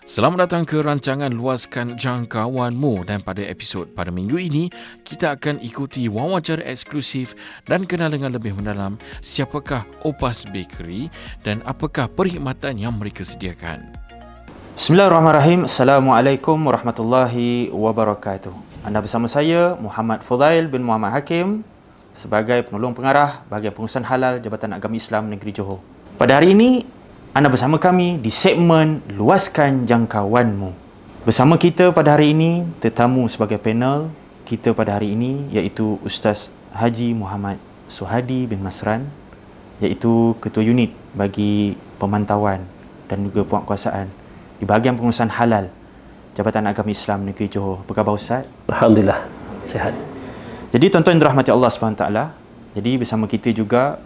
Selamat datang ke rancangan Luaskan Jangkauanmu dan pada episod pada minggu ini kita akan ikuti wawancara eksklusif dan kenal dengan lebih mendalam siapakah Opas Bakery dan apakah perkhidmatan yang mereka sediakan. Bismillahirrahmanirrahim. Assalamualaikum warahmatullahi wabarakatuh. Anda bersama saya Muhammad Fudail bin Muhammad Hakim sebagai penolong pengarah bahagian pengurusan halal Jabatan Agama Islam Negeri Johor. Pada hari ini anda bersama kami di segmen Luaskan Jangkauanmu. Bersama kita pada hari ini, tetamu sebagai panel kita pada hari ini iaitu Ustaz Haji Muhammad Suhadi bin Masran iaitu Ketua Unit bagi Pemantauan dan juga Penguatkuasaan di bahagian pengurusan halal Jabatan Agama Islam Negeri Johor. Apa khabar Ustaz? Alhamdulillah, sihat. Jadi tuan-tuan dirahmati Allah SWT, jadi bersama kita juga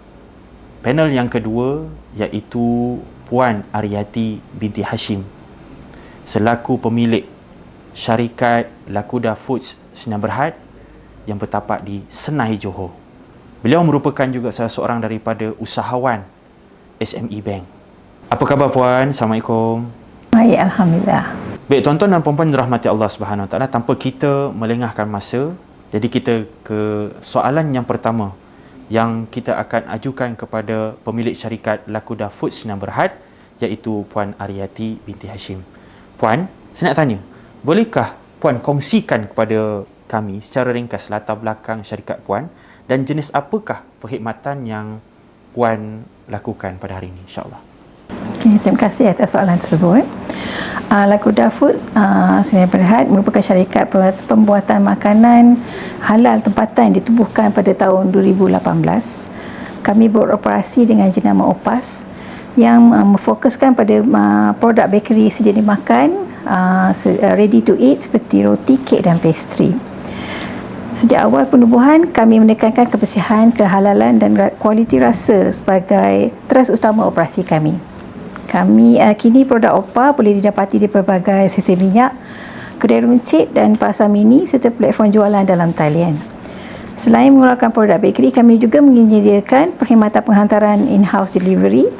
panel yang kedua iaitu Puan Ariati binti Hashim selaku pemilik syarikat Lakuda Foods Sinar Berhad yang bertapak di Senai Johor. Beliau merupakan juga salah seorang daripada usahawan SME Bank. Apa khabar puan? Assalamualaikum. Baik, alhamdulillah. Baik, tuan-tuan dan puan-puan dirahmati Allah Subhanahu taala, tanpa kita melengahkan masa, jadi kita ke soalan yang pertama yang kita akan ajukan kepada pemilik syarikat Lakuda Foods Sinar Berhad iaitu Puan Ariati binti Hashim. Puan, saya nak tanya, bolehkah Puan kongsikan kepada kami secara ringkas latar belakang syarikat Puan dan jenis apakah perkhidmatan yang Puan lakukan pada hari ini insyaAllah. Okay, terima kasih atas soalan tersebut. Uh, Lakuda Foods uh, Sinar Berhad merupakan syarikat pembuatan makanan halal tempatan yang ditubuhkan pada tahun 2018. Kami beroperasi dengan jenama OPAS yang uh, memfokuskan pada uh, produk bakery sedia dimakan uh, ready to eat seperti roti, kek dan pastry. Sejak awal penubuhan, kami menekankan kebersihan, kehalalan dan kualiti rasa sebagai teras utama operasi kami. Kami uh, kini produk OPA boleh didapati di pelbagai stesen minyak, kedai runcit dan pasar mini serta platform jualan dalam talian. Selain mengeluarkan produk bakery, kami juga menyediakan perkhidmatan penghantaran in-house delivery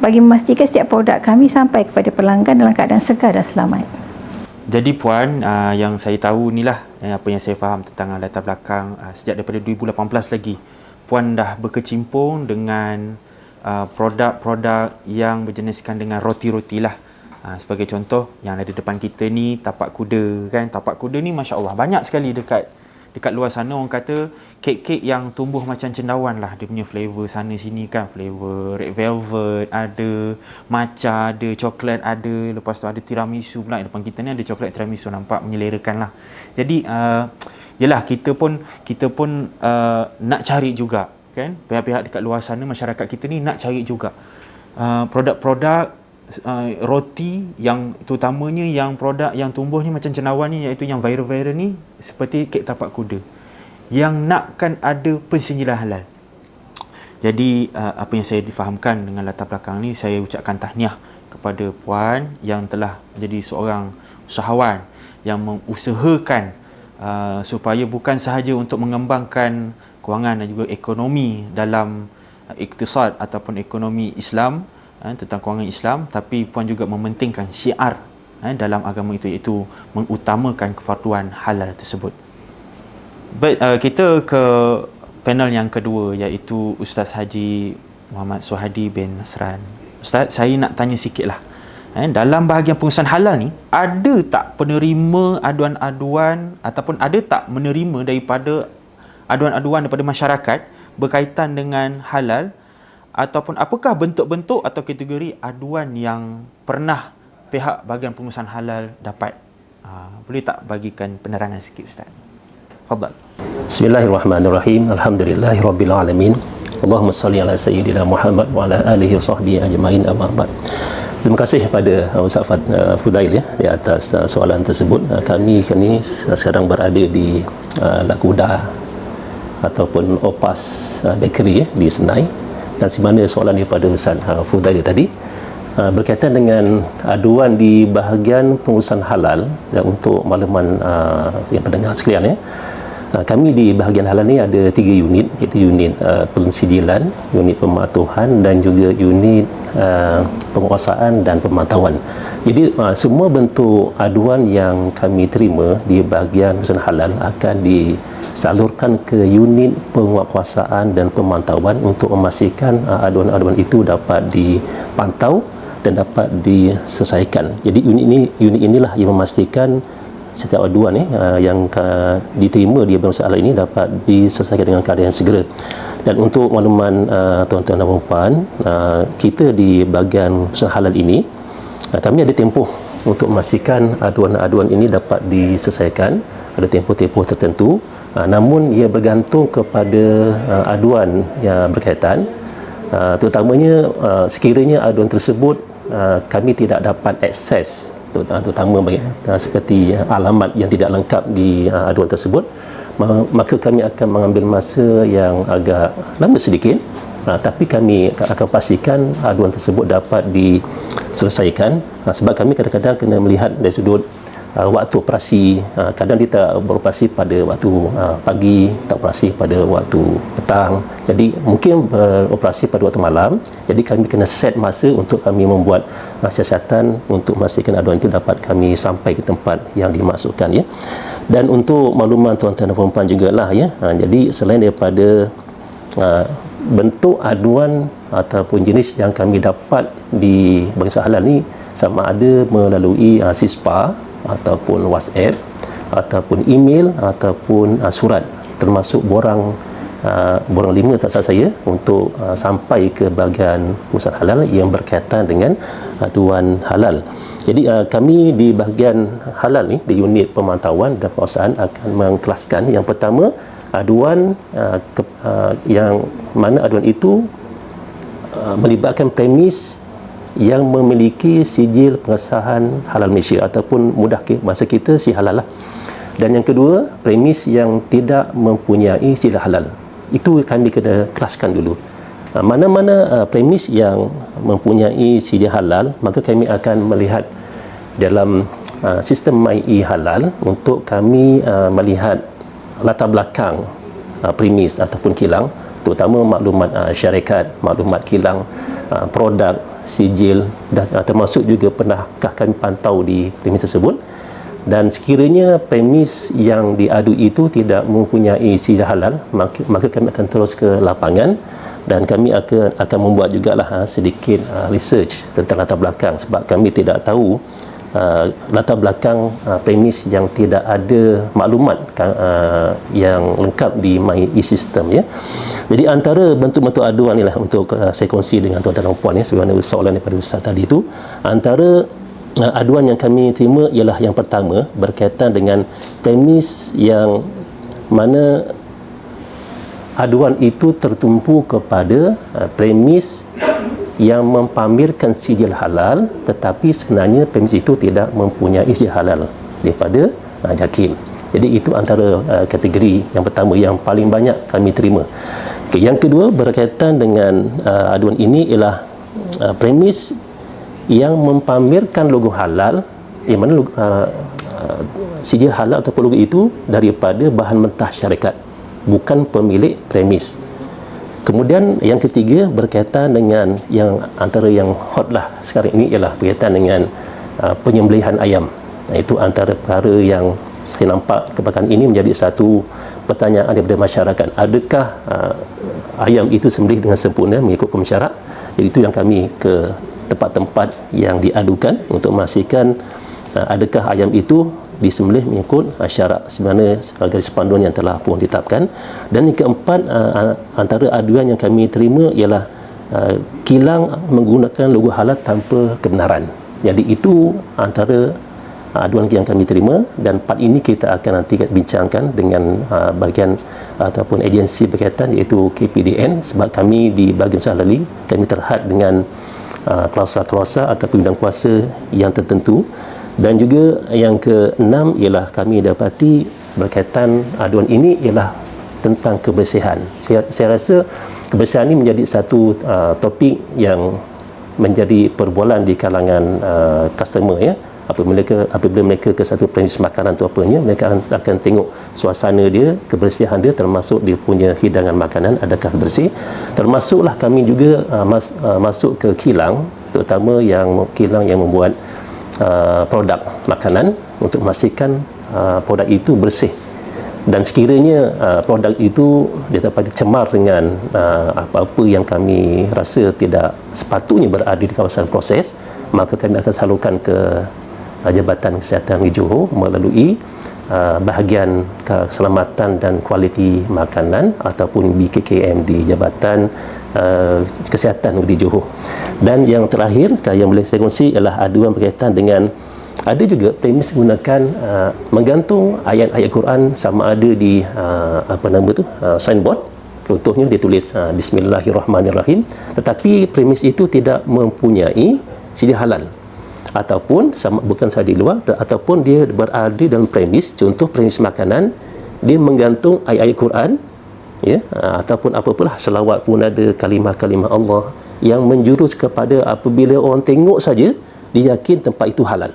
bagi memastikan setiap produk kami sampai kepada pelanggan dalam keadaan segar dan selamat. Jadi puan, uh, yang saya tahu inilah eh, apa yang saya faham tentang latar belakang uh, sejak daripada 2018 lagi. Puan dah berkecimpung dengan Uh, produk-produk yang berjeniskan dengan roti-roti lah. Uh, sebagai contoh yang ada depan kita ni tapak kuda kan. Tapak kuda ni masya-Allah banyak sekali dekat dekat luar sana orang kata kek-kek yang tumbuh macam cendawan lah dia punya flavor sana sini kan flavor red velvet ada matcha ada coklat ada lepas tu ada tiramisu pula depan kita ni ada coklat tiramisu nampak menyelerakan lah jadi uh, yelah kita pun kita pun uh, nak cari juga kan? Pihak-pihak dekat luar sana masyarakat kita ni nak cari juga. Uh, produk-produk uh, roti yang terutamanya yang produk yang tumbuh ni macam cendawan ni iaitu yang viral-viral ni seperti kek tapak kuda. Yang nakkan ada pensinjilan halal. Jadi uh, apa yang saya difahamkan dengan latar belakang ni saya ucapkan tahniah kepada puan yang telah menjadi seorang usahawan yang mengusahakan uh, supaya bukan sahaja untuk mengembangkan kewangan dan juga ekonomi dalam uh, iktisad ataupun ekonomi Islam uh, tentang kewangan Islam tapi puan juga mementingkan syiar uh, dalam agama itu iaitu mengutamakan kefarduan halal tersebut. Baik uh, kita ke panel yang kedua iaitu Ustaz Haji Muhammad Suhadi bin Nasran. Ustaz, saya nak tanya sikitlah. Eh, dalam bahagian pengurusan halal ni ada tak penerima aduan-aduan ataupun ada tak menerima daripada aduan-aduan daripada masyarakat berkaitan dengan halal ataupun apakah bentuk-bentuk atau kategori aduan yang pernah pihak bahagian pengurusan halal dapat? Uh, boleh tak bagikan penerangan sikit ustaz? Fadal Bismillahirrahmanirrahim. Alhamdulillahirabbil alamin. Allahumma salli ala sayyidina Muhammad wa ala alihi sahbihi ajma'in amma ba'd. Terima kasih kepada uh, Ustaz Fad, uh, Fudail ya di atas uh, soalan tersebut. Uh, kami kini sedang berada di uh, Lakuda ataupun Opas uh, Bakery ya, di Senai dan di mana soalan daripada Ustaz uh, Fudail tadi uh, berkaitan dengan aduan di bahagian pengurusan halal dan untuk makluman uh, yang pendengar sekalian ya Uh, kami di bahagian halal ni ada tiga unit iaitu unit uh, pensidilan, unit pematuhan dan juga unit uh, penguasaan dan pemantauan. Jadi uh, semua bentuk aduan yang kami terima di bahagian usaha halal akan disalurkan ke unit penguasaan dan pemantauan untuk memastikan uh, aduan-aduan itu dapat dipantau dan dapat diselesaikan. Jadi unit ini unit inilah yang memastikan setiap aduan ni uh, yang uh, diterima di masalah ini dapat diselesaikan dengan keadaan segera. Dan untuk makluman uh, tuan-tuan dan puan uh, kita di bahagian halal ini uh, kami ada tempoh untuk memastikan aduan-aduan ini dapat diselesaikan ada tempoh-tempoh tertentu. Uh, namun ia bergantung kepada uh, aduan yang berkaitan. Uh, terutamanya uh, sekiranya aduan tersebut uh, kami tidak dapat akses terutama seperti alamat yang tidak lengkap di aduan tersebut maka kami akan mengambil masa yang agak lama sedikit. Tapi kami akan pastikan aduan tersebut dapat diselesaikan. Sebab kami kadang-kadang kena melihat dari sudut uh, waktu operasi uh, kadang dia tak beroperasi pada waktu uh, pagi tak operasi pada waktu petang. Jadi mungkin beroperasi pada waktu malam. Jadi kami kena set masa untuk kami membuat uh, siasatan untuk memastikan aduan itu dapat kami sampai ke tempat yang dimasukkan ya. Dan untuk makluman tuan-tuan dan puan-puan jugalah ya. Uh, jadi selain daripada uh, bentuk aduan ataupun jenis yang kami dapat di bangsa halal ni sama ada melalui uh, SISPA ataupun WhatsApp ataupun email ataupun uh, surat termasuk borang uh, borang lima tak salah saya untuk uh, sampai ke bahagian usaha halal yang berkaitan dengan aduan halal. Jadi uh, kami di bahagian halal ni di unit pemantauan dan penguasaan akan mengkelaskan yang pertama aduan uh, ke, uh, yang mana aduan itu uh, melibatkan premis yang memiliki sijil pengesahan halal Malaysia ataupun mudah bahasa kita si halal lah. Dan yang kedua, premis yang tidak mempunyai sijil halal. Itu kami kena kelaskan dulu. Ha, mana-mana uh, premis yang mempunyai sijil halal, maka kami akan melihat dalam uh, sistem MyE halal untuk kami uh, melihat latar belakang premis ataupun kilang terutama maklumat syarikat, maklumat kilang, produk sijil dan uh, termasuk juga pernahkah kami pantau di premis tersebut. Dan sekiranya premis yang diadu itu tidak mempunyai sijil halal maka, maka kami akan terus ke lapangan dan kami akan akan membuat jugalah uh, sedikit uh, research tentang latar belakang sebab kami tidak tahu uh, latar belakang uh, premis yang tidak ada maklumat uh, yang lengkap di my e-system ya. Jadi antara bentuk-bentuk aduan inilah untuk uh, saya kongsi dengan tuan-tuan dan puan ya sebagaimana soalan daripada ustaz tadi itu antara uh, aduan yang kami terima ialah yang pertama berkaitan dengan premis yang mana aduan itu tertumpu kepada uh, premis yang mempamerkan sijil halal tetapi sebenarnya premis itu tidak mempunyai sijil halal daripada uh, JAKIM. Jadi itu antara uh, kategori yang pertama yang paling banyak kami terima. Okay, yang kedua berkaitan dengan uh, aduan ini ialah uh, premis yang mempamerkan logo halal yang mana uh, uh, sijil halal atau logo itu daripada bahan mentah syarikat bukan pemilik premis. Kemudian yang ketiga berkaitan dengan yang antara yang hot lah sekarang ini ialah berkaitan dengan uh, penyembelihan ayam. Nah, itu antara perkara yang saya nampak kebakan ini menjadi satu pertanyaan daripada masyarakat. Adakah uh, ayam itu sembelih dengan sempurna mengikut syarat? Jadi itu yang kami ke tempat-tempat yang diadukan untuk memastikan uh, adakah ayam itu disembelih mengikut syarat sebenarnya sebagai panduan yang telah pun ditetapkan. Dan yang keempat uh, antara aduan yang kami terima ialah uh, kilang menggunakan logo halal tanpa kebenaran. Jadi itu antara aduan yang kami terima dan part ini kita akan nanti bincangkan dengan bahagian ataupun agensi berkaitan iaitu KPDN sebab kami di bahagian Sahlali kami terhad dengan uh, klausa-klausa ataupun bidang kuasa yang tertentu dan juga yang keenam ialah kami dapati berkaitan aduan ini ialah tentang kebersihan. Saya, saya rasa kebersihan ini menjadi satu uh, topik yang menjadi perbualan di kalangan uh, customer ya apabila mereka apabila mereka ke satu premis makanan tu apanya mereka akan tengok suasana dia kebersihan dia termasuk dia punya hidangan makanan adakah bersih termasuklah kami juga uh, mas, uh, masuk ke kilang terutama yang kilang yang membuat uh, produk makanan untuk memastikan uh, produk itu bersih. Dan sekiranya uh, produk itu didapati cemar dengan uh, apa-apa yang kami rasa tidak sepatutnya berada di kawasan proses maka kami akan salurkan ke uh, Jabatan Kesihatan di Johor melalui uh, bahagian keselamatan dan kualiti makanan ataupun BKKM di Jabatan uh, Kesihatan di Johor. Dan yang terakhir yang boleh saya kongsi ialah aduan berkaitan dengan ada juga premis menggunakan uh, menggantung ayat-ayat Quran sama ada di uh, apa nama tu uh, signboard. Contohnya dia tulis uh, bismillahirrahmanirrahim. Tetapi premis itu tidak mempunyai sidi halal. Ataupun sama bukan sahaja di luar ataupun dia berada dalam premis. Contoh premis makanan dia menggantung ayat-ayat Quran ya ataupun apapalah selawat pun ada kalimah-kalimah Allah yang menjurus kepada apabila orang tengok saja dia yakin tempat itu halal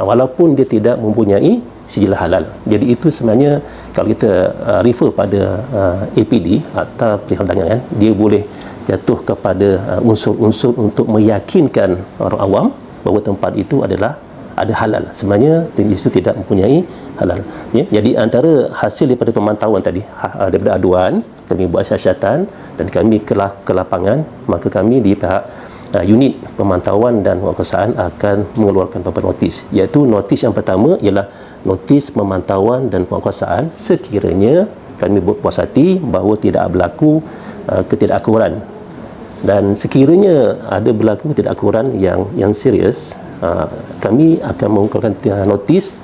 walaupun dia tidak mempunyai sijil halal. Jadi itu sebenarnya kalau kita uh, refer pada uh, APD atau perdagangan kan, dia boleh jatuh kepada uh, unsur-unsur untuk meyakinkan orang awam bahawa tempat itu adalah ada halal. Sebenarnya premis itu tidak mempunyai halal. Ya? Jadi antara hasil daripada pemantauan tadi, ha, daripada aduan, kami buat siasatan dan kami ke, ke lapangan, maka kami di pihak uh, unit pemantauan dan penguasaan akan mengeluarkan beberapa notis iaitu notis yang pertama ialah notis pemantauan dan penguasaan sekiranya kami berpuas hati bahawa tidak berlaku uh, ketidakakuran dan sekiranya ada berlaku ketidakakuran yang yang serius uh, kami akan mengeluarkan notis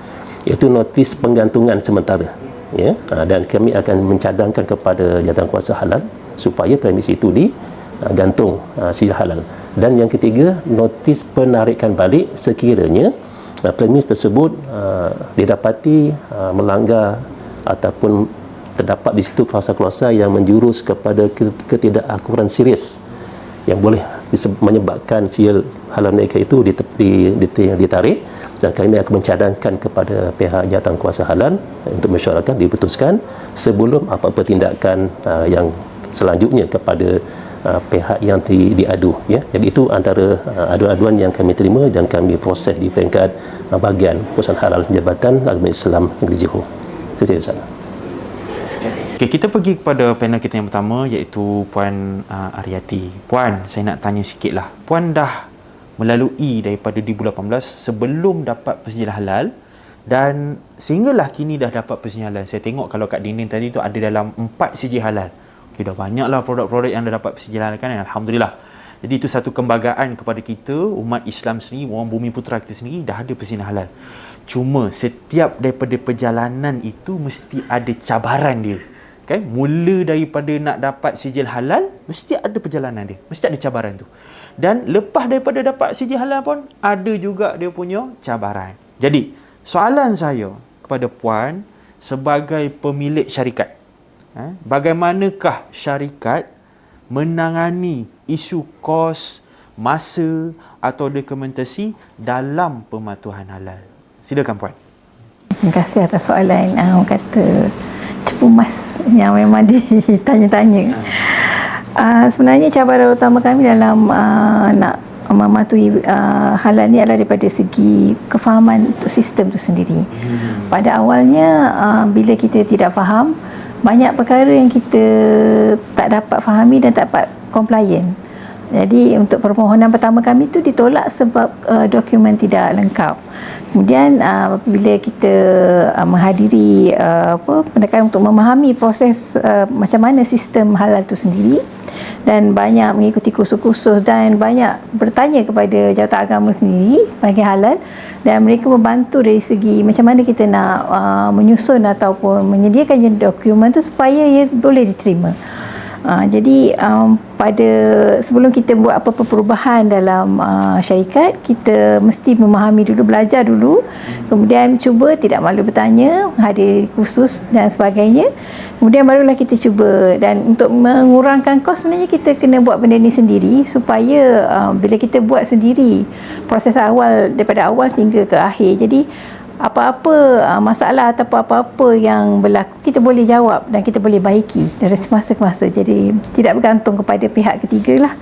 iaitu notis penggantungan sementara. Ya? Uh, dan kami akan mencadangkan kepada jawatan kuasa halal supaya premis itu digantung uh, sila halal. Dan yang ketiga notis penarikan balik sekiranya uh, premis tersebut uh, didapati uh, melanggar ataupun terdapat di situ klausa-klausa yang menjurus kepada ketidakakuran serius yang boleh menyebabkan sial halal mereka itu ditarik. Dan kami akan mencadangkan kepada pihak jawatan kuasa halal untuk masyarakat diputuskan sebelum apa-apa tindakan uh, yang selanjutnya kepada uh, pihak yang di, diadu ya. Jadi itu antara uh, aduan-aduan yang kami terima dan kami proses di peringkat uh, bahagian perusahaan halal Jabatan Agama Islam Negeri Johor. Itu saja Ustaz Okay, kita pergi kepada panel kita yang pertama iaitu Puan uh, Ariati. Puan, saya nak tanya sikit lah. Puan dah melalui daripada 2018 sebelum dapat persetujuan halal dan sehinggalah kini dah dapat persetujuan halal. Saya tengok kalau kat dinding tadi tu ada dalam 4 siji halal. Okay, dah banyaklah produk-produk yang dah dapat kan Alhamdulillah. Jadi itu satu kebanggaan kepada kita, umat Islam sendiri, orang bumi putra kita sendiri, dah ada persina halal. Cuma setiap daripada perjalanan itu mesti ada cabaran dia. Okay? Mula daripada nak dapat sijil halal, mesti ada perjalanan dia. Mesti ada cabaran tu. Dan lepas daripada dapat sijil halal pun, ada juga dia punya cabaran. Jadi, soalan saya kepada Puan sebagai pemilik syarikat, eh, bagaimanakah syarikat menangani isu kos, masa atau dokumentasi dalam pematuhan halal. Silakan puan. Terima kasih atas soalan uh, orang kata cepu mas yang memang ditanya-tanya. Uh, sebenarnya cabaran utama kami dalam uh, nak mematuhi uh, halal ni adalah daripada segi kefahaman untuk sistem itu sendiri. Hmm. Pada awalnya uh, bila kita tidak faham, banyak perkara yang kita tak dapat fahami dan tak dapat compliant. Jadi untuk permohonan pertama kami tu ditolak sebab uh, dokumen tidak lengkap. Kemudian uh, apabila kita uh, menghadiri uh, apa pendekatan untuk memahami proses uh, macam mana sistem halal itu sendiri dan banyak mengikuti kursus-kursus dan banyak bertanya kepada jawatan agama sendiri bagi halal dan mereka membantu dari segi macam mana kita nak uh, menyusun ataupun menyediakan dokumen tu supaya ia boleh diterima. Uh, jadi um, pada sebelum kita buat apa-apa perubahan dalam uh, syarikat, kita mesti memahami dulu, belajar dulu. Kemudian cuba tidak malu bertanya, hadir khusus dan sebagainya. Kemudian barulah kita cuba dan untuk mengurangkan kos sebenarnya kita kena buat benda ni sendiri supaya uh, bila kita buat sendiri proses awal daripada awal sehingga ke akhir. Jadi apa-apa uh, masalah atau apa-apa yang berlaku kita boleh jawab dan kita boleh baiki dari semasa ke masa jadi tidak bergantung kepada pihak ketiga lah.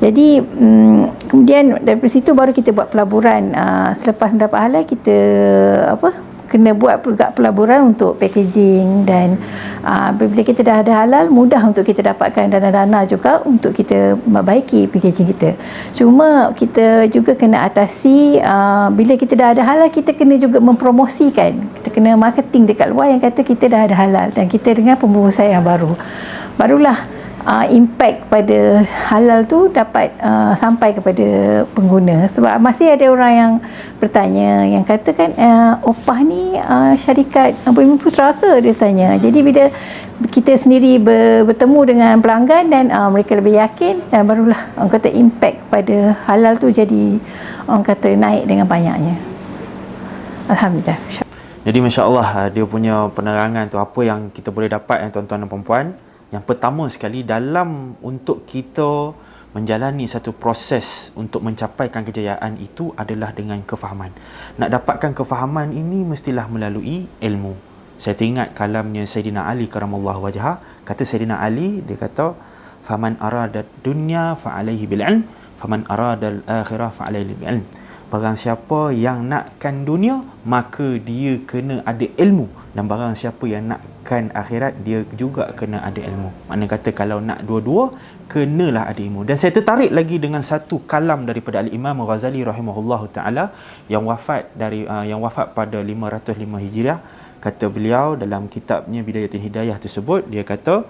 Jadi um, kemudian dari situ baru kita buat pelaburan. Uh, selepas mendapat halal kita apa kena buat juga pelaburan untuk packaging dan uh, bila kita dah ada halal mudah untuk kita dapatkan dana-dana juga untuk kita membaiki packaging kita. Cuma kita juga kena atasi uh, bila kita dah ada halal kita kena juga mempromosikan. Kita kena marketing dekat luar yang kata kita dah ada halal dan kita dengan pembungkusan yang baru. Barulah uh, impact pada halal tu dapat uh, sampai kepada pengguna. Sebab masih ada orang yang bertanya yang katakan uh, opah ni uh, syarikat Bumi Putra ke dia tanya. Jadi bila kita sendiri bertemu dengan pelanggan dan uh, mereka lebih yakin dan barulah orang kata impact pada halal tu jadi orang kata naik dengan banyaknya. Alhamdulillah. Jadi Masya Allah dia punya penerangan tu apa yang kita boleh dapat yang tuan-tuan dan puan-puan yang pertama sekali dalam untuk kita menjalani satu proses untuk mencapaikan kejayaan itu adalah dengan kefahaman. Nak dapatkan kefahaman ini mestilah melalui ilmu. Saya teringat kalamnya Sayyidina Ali karamallahu wajhah, kata Sayyidina Ali dia kata faman arada dunya fa alaihi bil ilm, faman arada al akhirah fa alaihi bil ilm. Barang siapa yang nakkan dunia, maka dia kena ada ilmu. Dan barang siapa yang nakkan akhirat, dia juga kena ada ilmu. Makna kata kalau nak dua-dua, kenalah ada ilmu. Dan saya tertarik lagi dengan satu kalam daripada Al-Imam Ghazali rahimahullahu taala yang wafat dari uh, yang wafat pada 505 Hijriah. Kata beliau dalam kitabnya Bidayatul Hidayah tersebut, dia kata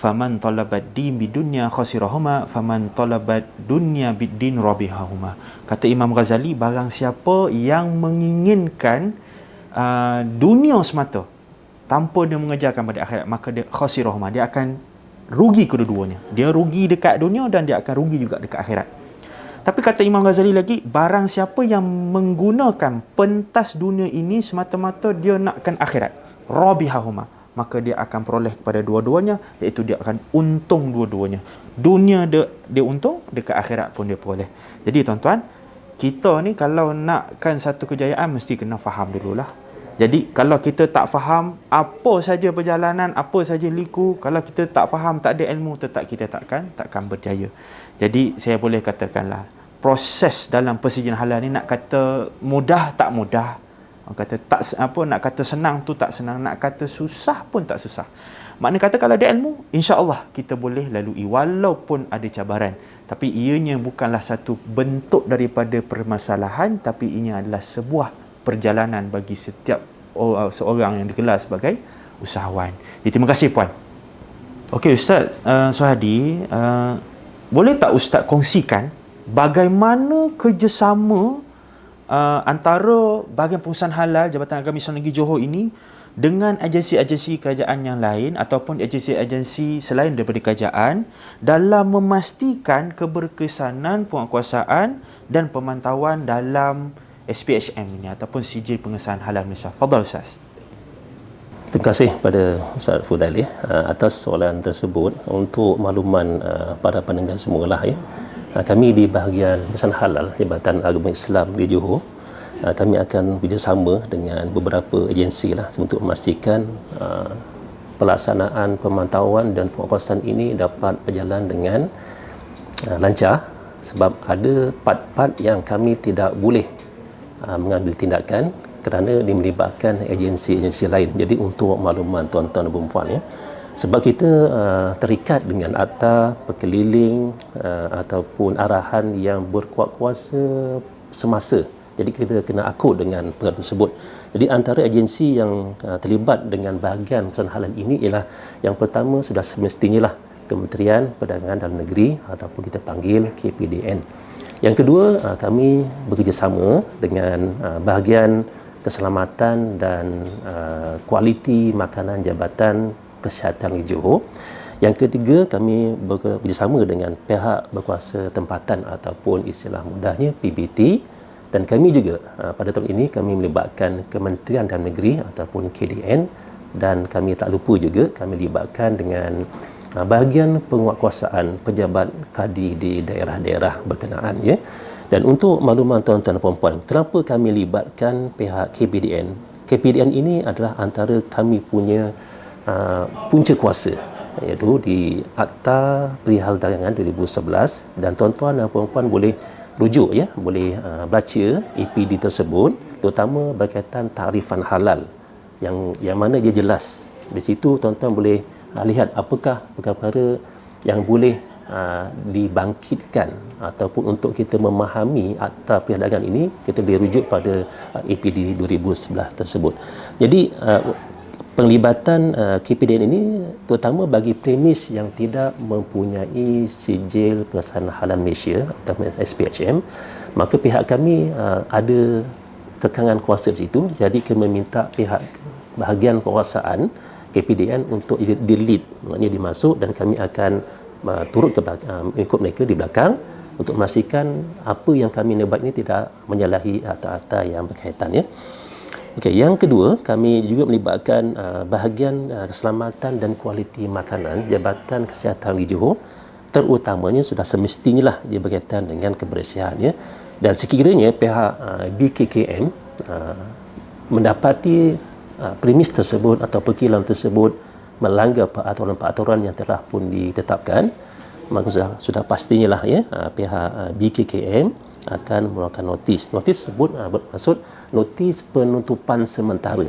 faman talabat din bidunya khasirahuma faman talabat dunya biddin rabihahuma. Kata Imam Ghazali barang siapa yang menginginkan uh, dunia semata tanpa dia mengejarkan pada akhirat maka dia khasirahuma. Dia akan rugi kedua-duanya. Dia rugi dekat dunia dan dia akan rugi juga dekat akhirat. Tapi kata Imam Ghazali lagi barang siapa yang menggunakan pentas dunia ini semata-mata dia nakkan akhirat. Rabihahuma maka dia akan peroleh kepada dua-duanya iaitu dia akan untung dua-duanya. Dunia dia dia untung dekat akhirat pun dia peroleh. Jadi tuan-tuan kita ni kalau nakkan satu kejayaan mesti kena faham dululah. Jadi kalau kita tak faham apa saja perjalanan apa saja liku kalau kita tak faham tak ada ilmu tetap kita takkan takkan berjaya. Jadi saya boleh katakanlah proses dalam persijin halal ni nak kata mudah tak mudah Orang kata tak apa nak kata senang tu tak senang, nak kata susah pun tak susah. Makna kata kalau ada ilmu, insya-Allah kita boleh lalui walaupun ada cabaran. Tapi ianya bukanlah satu bentuk daripada permasalahan tapi ini adalah sebuah perjalanan bagi setiap seorang yang digelar sebagai usahawan. Jadi terima kasih puan. Okey ustaz uh, Suhadi, uh, boleh tak ustaz kongsikan bagaimana kerjasama uh, antara bahagian pengurusan halal Jabatan Agama Islam Negeri Johor ini dengan agensi-agensi kerajaan yang lain ataupun agensi-agensi selain daripada kerajaan dalam memastikan keberkesanan penguasaan dan pemantauan dalam SPHM ini ataupun sijil pengesahan halal Malaysia. Fadal Ustaz. Terima kasih pada Ustaz Fudail ya, atas soalan tersebut untuk makluman uh, para pendengar semua lah ya. Ah, kami di bahagian Pesan Halal Jabatan Agama Islam di Johor ah, kami akan bekerjasama dengan beberapa agensi lah untuk memastikan ah, pelaksanaan pemantauan dan penguasaan ini dapat berjalan dengan lancar sebab ada part-part yang kami tidak boleh mengambil tindakan kerana melibatkan agensi-agensi lain. Jadi untuk makluman tuan-tuan dan puan ya, sebab kita uh, terikat dengan akta perkeliling uh, ataupun arahan yang berkuat kuasa semasa. Jadi kita kena akut dengan perkara tersebut. Jadi antara agensi yang uh, terlibat dengan bahagian halal ini ialah yang pertama sudah semestinya lah Kementerian Perdagangan Dalam Negeri ataupun kita panggil KPDN yang kedua uh, kami bekerjasama dengan uh, bahagian keselamatan dan uh, kualiti makanan Jabatan Kesihatan di Johor. Yang ketiga, kami bekerjasama dengan pihak berkuasa tempatan ataupun istilah mudahnya PBT dan kami juga uh, pada tahun ini kami melibatkan Kementerian Dalam Negeri ataupun KDN dan kami tak lupa juga kami libatkan dengan uh, bahagian penguatkuasaan pejabat kadi di daerah-daerah berkenaan ya. Dan untuk makluman tuan-tuan dan puan-puan, kenapa kami libatkan pihak KPDN? KPDN ini adalah antara kami punya uh, punca kuasa iaitu di Akta Perihal Dagangan 2011 dan tuan-tuan dan puan-puan boleh rujuk ya boleh uh, baca EPD tersebut terutama berkaitan tarifan halal yang yang mana dia jelas. Di situ tuan-tuan boleh uh, lihat apakah perkara yang boleh uh, dibangkitkan ataupun untuk kita memahami akta perdagangan ini kita boleh rujuk pada uh, EPD 2011 tersebut. Jadi uh, penglibatan uh, KPDN ini terutama bagi premis yang tidak mempunyai sijil pengesahan halal Malaysia atau SPHM maka pihak kami uh, ada kekangan kuasa di situ jadi kami meminta pihak bahagian penguasaan KPDN untuk delete maknanya dimasuk dan kami akan uh, turut ke belakang, uh, ikut mereka di belakang untuk memastikan apa yang kami nak buat ini tidak menyalahi akta-akta yang berkaitan ya. Okey, yang kedua, kami juga melibatkan uh, bahagian uh, keselamatan dan kualiti makanan Jabatan Kesihatan di Johor terutamanya sudah semestinya lah dia berkaitan dengan kebersihan ya. Dan sekiranya pihak uh, BKKM uh, mendapati uh, premis tersebut atau perkilan tersebut melanggar peraturan-peraturan yang telah pun ditetapkan maka sudah, sudah pastinya lah ya uh, pihak uh, BKKM akan mengeluarkan notis. Notis tersebut uh, bermaksud notis penutupan sementara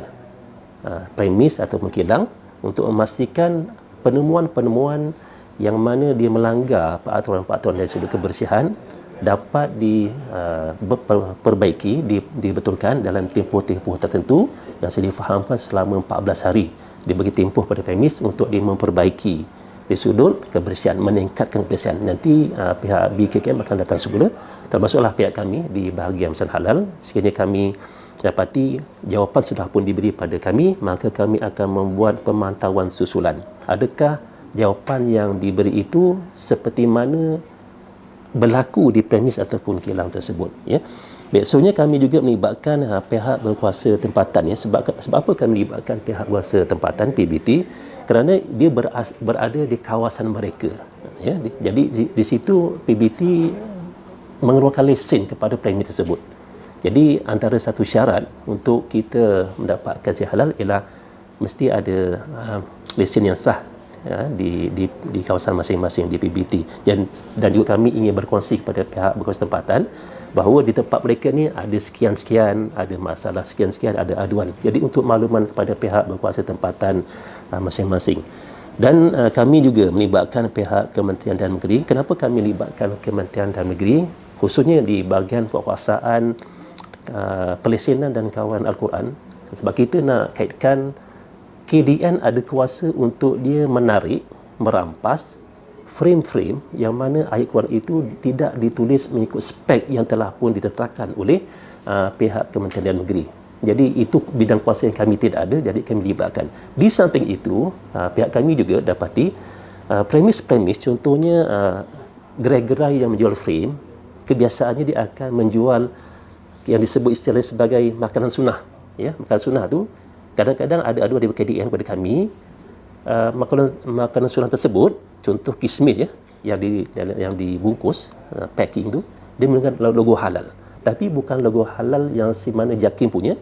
uh, premis atau kilang untuk memastikan penemuan-penemuan yang mana dia melanggar peraturan-peraturan dari sudut kebersihan dapat diperbaiki, uh, dibetulkan dalam tempoh-tempoh tertentu yang saya difahamkan selama 14 hari. Diberi tempoh pada premis untuk dia memperbaiki di sudut kebersihan meningkatkan kebersihan. Nanti uh, pihak BKKM akan datang semula termasuklah pihak kami di bahagian pesan halal. Sekiranya kami dapati jawapan sudah pun diberi pada kami maka kami akan membuat pemantauan susulan. Adakah jawapan yang diberi itu seperti mana berlaku di premis ataupun kilang tersebut ya? Biasanya kami juga melibatkan uh, pihak berkuasa tempatan ya? Sebab sebab apa kami melibatkan pihak berkuasa tempatan PBT kerana dia beras, berada di kawasan mereka ya di, jadi di, di situ PBT mengeluarkan lesen kepada premi tersebut. Jadi antara satu syarat untuk kita mendapatkan kerja halal ialah mesti ada uh, lesen yang sah ya, di, di, di kawasan masing-masing di PBT dan, dan juga kami ingin berkongsi kepada pihak berkuasa tempatan bahawa di tempat mereka ni ada sekian-sekian, ada masalah sekian-sekian, ada aduan. Jadi untuk makluman kepada pihak berkuasa tempatan uh, masing-masing. Dan uh, kami juga melibatkan pihak Kementerian Dalam Negeri. Kenapa kami melibatkan Kementerian Dalam Negeri? khususnya di bahagian penguasaan uh, pelesinan dan kawan Al-Quran sebab kita nak kaitkan KDN ada kuasa untuk dia menarik merampas frame-frame yang mana ayat Quran itu tidak ditulis mengikut spek yang telah pun ditetapkan oleh uh, pihak Kementerian Negeri. Jadi itu bidang kuasa yang kami tidak ada jadi kami libatkan. Di samping itu uh, pihak kami juga dapati uh, premis-premis contohnya uh, gerai-gerai yang menjual frame kebiasaannya dia akan menjual yang disebut istilahnya sebagai makanan sunnah ya makanan sunnah tu kadang-kadang ada adu dari KDN kepada kami uh, makanan makanan sunnah tersebut contoh kismis ya yang di yang dibungkus uh, packing tu dia menggunakan logo halal. Tapi bukan logo halal yang si mana Jakim punya.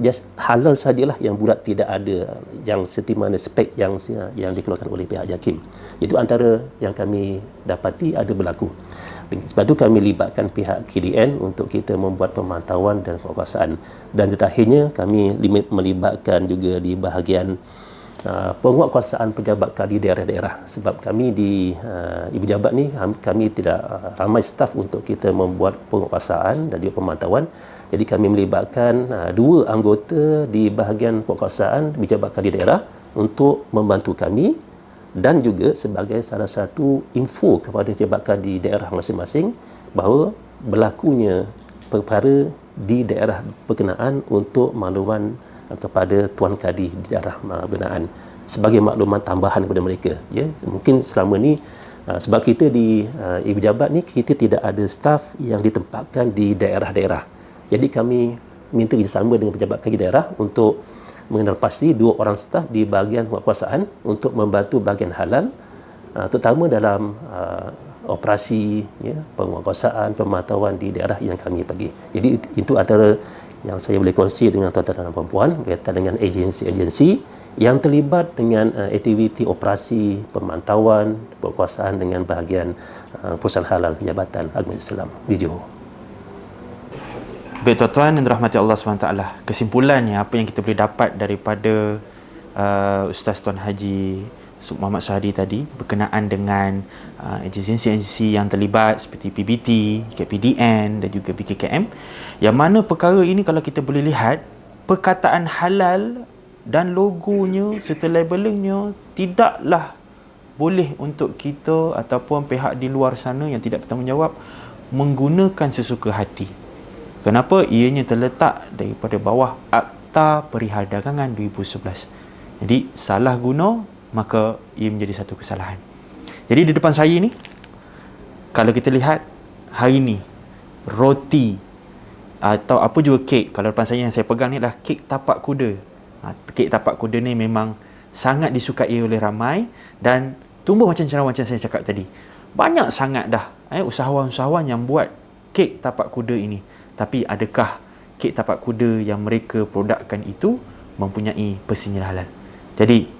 Just halal sajalah yang bulat tidak ada yang seperti mana spek yang yang dikeluarkan oleh pihak Jakim. Itu antara yang kami dapati ada berlaku. Sebab itu kami libatkan pihak KDN untuk kita membuat pemantauan dan penguasaan. Dan terakhirnya kami melibatkan juga di bahagian uh, penguatkuasaan pejabat kadi daerah-daerah. Sebab kami di uh, Ibu Jabat ni kami tidak uh, ramai staf untuk kita membuat penguatkuasaan dan juga pemantauan. Jadi kami melibatkan uh, dua anggota di bahagian penguatkuasaan pejabat kadi daerah untuk membantu kami dan juga sebagai salah satu info kepada jabatan di daerah masing-masing bahawa berlakunya perkara di daerah berkenaan untuk makluman kepada tuan kadi di daerah berkenaan sebagai maklumat tambahan kepada mereka ya mungkin selama ni uh, sebab kita di uh, ibu jabat ni kita tidak ada staf yang ditempatkan di daerah-daerah jadi kami minta kerjasama dengan pejabat kaki daerah untuk mengenal pasti dua orang staf di bahagian penguasaan untuk membantu bahagian halal uh, terutama dalam uh, operasi ya, penguasaan pemantauan di daerah yang kami bagi. Jadi itu antara yang saya boleh kongsi dengan tuan-tuan dan puan berkaitan dengan agensi-agensi yang terlibat dengan uh, aktiviti operasi pemantauan penguasaan dengan bahagian uh, perusahaan halal Jabatan Agama Islam di Johor. Baik tuan-tuan yang dirahmati Allah SWT Kesimpulannya apa yang kita boleh dapat daripada uh, Ustaz Tuan Haji Muhammad Suhadi tadi berkenaan dengan uh, agensi-agensi yang terlibat seperti PBT, KPDN dan juga BKKM yang mana perkara ini kalau kita boleh lihat perkataan halal dan logonya serta labelingnya tidaklah boleh untuk kita ataupun pihak di luar sana yang tidak bertanggungjawab menggunakan sesuka hati. Kenapa? Ianya terletak daripada bawah Akta Perihal Dagangan 2011. Jadi salah guna maka ia menjadi satu kesalahan. Jadi di depan saya ni kalau kita lihat hari ni roti atau apa juga kek kalau depan saya yang saya pegang ni adalah kek tapak kuda. Ha, kek tapak kuda ni memang sangat disukai oleh ramai dan tumbuh macam cara macam saya cakap tadi. Banyak sangat dah eh, usahawan-usahawan yang buat kek tapak kuda ini. Tapi adakah kek tapak kuda yang mereka produkkan itu mempunyai persinyalan halal? Jadi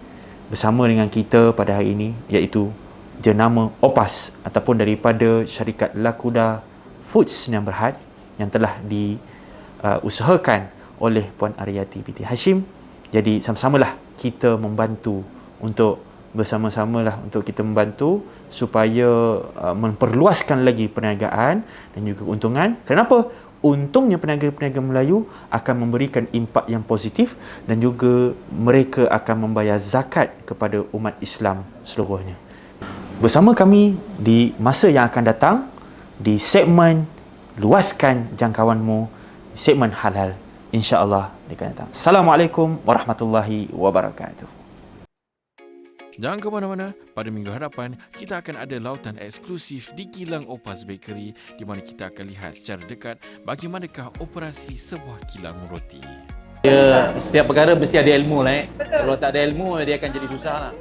bersama dengan kita pada hari ini iaitu jenama OPAS ataupun daripada syarikat Lakuda Foods yang berhad yang telah diusahakan uh, oleh Puan Ariyati binti Hashim. Jadi sama-samalah kita membantu untuk bersama-samalah untuk kita membantu supaya uh, memperluaskan lagi perniagaan dan juga keuntungan. Kenapa? Untungnya peniaga-peniaga Melayu akan memberikan impak yang positif dan juga mereka akan membayar zakat kepada umat Islam seluruhnya. Bersama kami di masa yang akan datang di segmen luaskan jangkauanmu segmen halal insya-Allah akan datang. Assalamualaikum warahmatullahi wabarakatuh. Jangan ke mana-mana, pada minggu hadapan kita akan ada lautan eksklusif di kilang Opas Bakery di mana kita akan lihat secara dekat bagaimanakah operasi sebuah kilang roti. Ya, setiap perkara mesti ada ilmu lah eh. Kalau tak ada ilmu dia akan jadi susah lah.